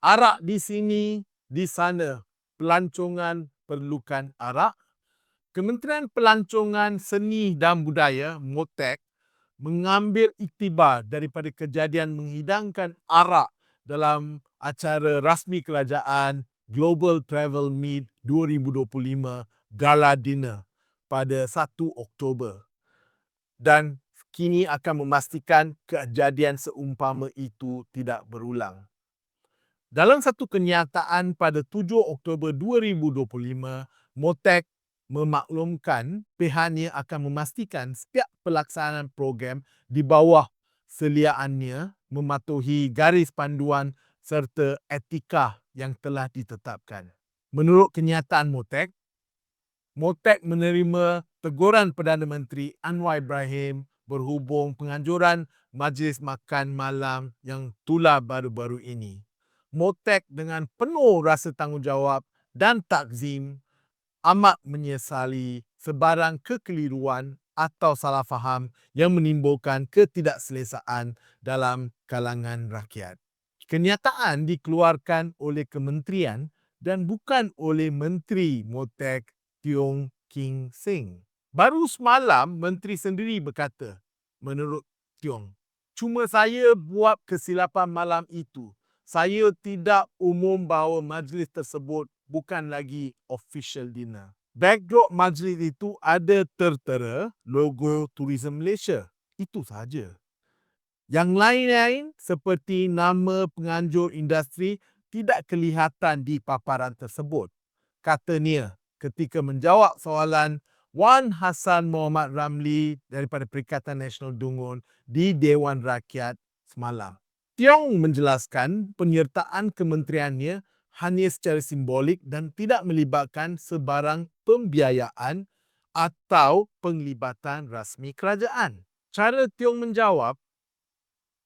arak di sini, di sana. Pelancongan perlukan arak. Kementerian Pelancongan Seni dan Budaya, MOTEK, mengambil iktibar daripada kejadian menghidangkan arak dalam acara rasmi kerajaan Global Travel Meet 2025 Gala Dinner pada 1 Oktober. Dan kini akan memastikan kejadian seumpama itu tidak berulang. Dalam satu kenyataan pada 7 Oktober 2025, MOTEK memaklumkan pihaknya akan memastikan setiap pelaksanaan program di bawah seliaannya mematuhi garis panduan serta etika yang telah ditetapkan. Menurut kenyataan MOTEK, MOTEK menerima teguran Perdana Menteri Anwar Ibrahim berhubung penganjuran majlis makan malam yang tular baru-baru ini. MOTEK dengan penuh rasa tanggungjawab dan takzim amat menyesali sebarang kekeliruan atau salah faham yang menimbulkan ketidakselesaan dalam kalangan rakyat. Kenyataan dikeluarkan oleh kementerian dan bukan oleh Menteri Motek Tiong King Sing. Baru semalam menteri sendiri berkata, menurut Tiong, cuma saya buat kesilapan malam itu saya tidak umum bahawa majlis tersebut bukan lagi official dinner. Backdrop majlis itu ada tertera logo Tourism Malaysia. Itu saja. Yang lain-lain seperti nama penganjur industri tidak kelihatan di paparan tersebut. Katanya ketika menjawab soalan Wan Hassan Muhammad Ramli daripada Perikatan Nasional Dungun di Dewan Rakyat semalam. Tiong menjelaskan penyertaan kementeriannya hanya secara simbolik dan tidak melibatkan sebarang pembiayaan atau penglibatan rasmi kerajaan. Cara Tiong menjawab,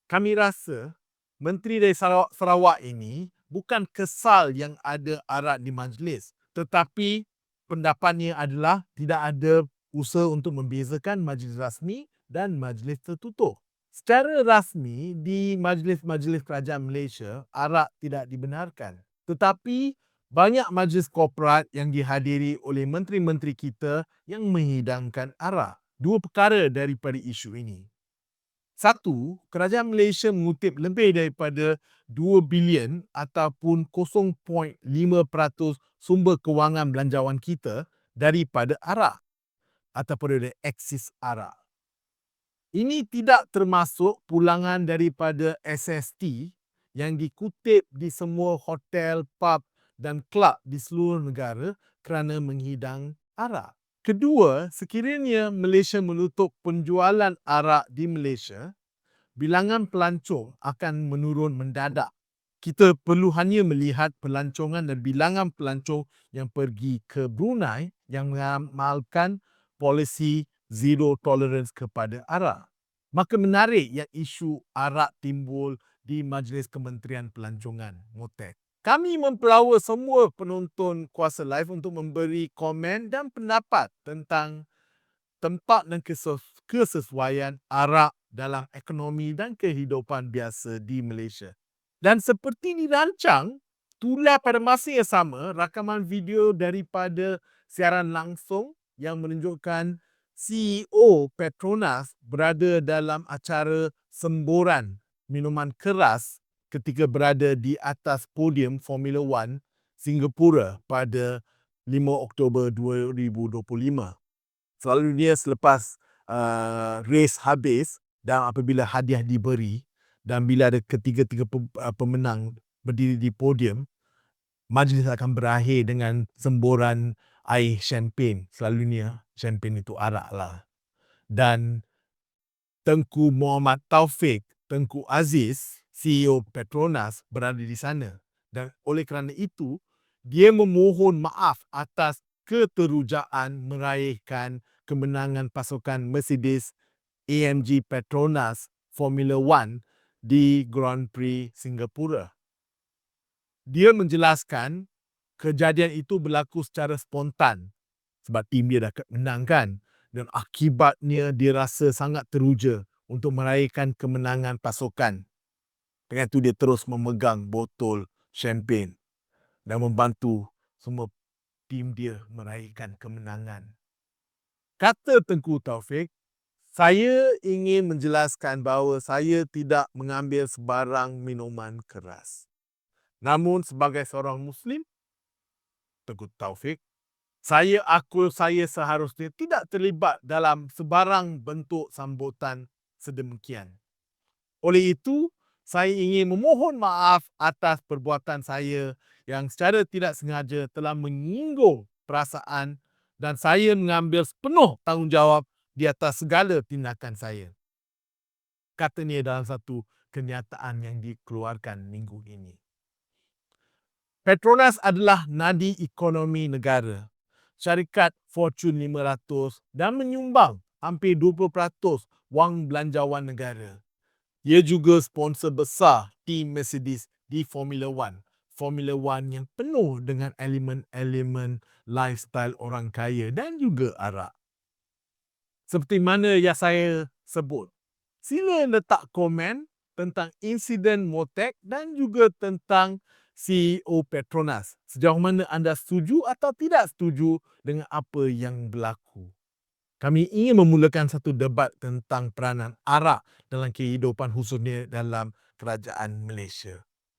kami rasa Menteri dari Sarawak, ini bukan kesal yang ada arak di majlis tetapi pendapatnya adalah tidak ada usaha untuk membezakan majlis rasmi dan majlis tertutup. Secara rasmi di majlis-majlis kerajaan Malaysia, arak tidak dibenarkan. Tetapi banyak majlis korporat yang dihadiri oleh menteri-menteri kita yang menghidangkan arak. Dua perkara daripada isu ini. Satu, kerajaan Malaysia mengutip lebih daripada 2 bilion ataupun 0.5% sumber kewangan belanjawan kita daripada arak ataupun dari eksis arak. Ini tidak termasuk pulangan daripada SST yang dikutip di semua hotel, pub dan kelab di seluruh negara kerana menghidang arak. Kedua, sekiranya Malaysia menutup penjualan arak di Malaysia, bilangan pelancong akan menurun mendadak. Kita perlu hanya melihat pelancongan dan bilangan pelancong yang pergi ke Brunei yang mengamalkan polisi zero tolerance kepada arak. Maka menarik yang isu arak timbul di Majlis Kementerian Pelancongan, MOTEK. Kami mempelawa semua penonton kuasa live untuk memberi komen dan pendapat tentang tempat dan kesesuaian arak dalam ekonomi dan kehidupan biasa di Malaysia. Dan seperti dirancang, tular pada masa yang sama rakaman video daripada siaran langsung yang menunjukkan CEO Petronas berada dalam acara semburan minuman keras ketika berada di atas podium Formula One Singapura pada 5 Oktober 2025. Selalunya selepas uh, race habis dan apabila hadiah diberi dan bila ada ketiga-tiga uh, pemenang berdiri di podium, majlis akan berakhir dengan semburan air champagne. Selalunya champagne itu arak lah. Dan Tengku Muhammad Taufik, Tengku Aziz, CEO Petronas berada di sana. Dan oleh kerana itu, dia memohon maaf atas keterujaan meraihkan kemenangan pasukan Mercedes AMG Petronas Formula One di Grand Prix Singapura. Dia menjelaskan kejadian itu berlaku secara spontan sebab tim dia dah menangkan dan akibatnya dia rasa sangat teruja untuk meraihkan kemenangan pasukan. Dengan itu dia terus memegang botol champagne dan membantu semua tim dia meraihkan kemenangan. Kata Tengku Taufik, saya ingin menjelaskan bahawa saya tidak mengambil sebarang minuman keras. Namun sebagai seorang Muslim, Tengku Taufik, saya akul saya seharusnya tidak terlibat dalam sebarang bentuk sambutan sedemikian. Oleh itu, saya ingin memohon maaf atas perbuatan saya yang secara tidak sengaja telah menyinggung perasaan dan saya mengambil sepenuh tanggungjawab di atas segala tindakan saya. Katanya dalam satu kenyataan yang dikeluarkan minggu ini. Petronas adalah nadi ekonomi negara. Syarikat Fortune 500 dan menyumbang hampir 20% wang belanjawan negara. Ia juga sponsor besar tim Mercedes di Formula One. Formula One yang penuh dengan elemen-elemen lifestyle orang kaya dan juga arak. Seperti mana yang saya sebut. Sila letak komen tentang insiden Motek dan juga tentang CEO Petronas. Sejauh mana anda setuju atau tidak setuju dengan apa yang berlaku. Kami ingin memulakan satu debat tentang peranan arak dalam kehidupan khususnya dalam kerajaan Malaysia.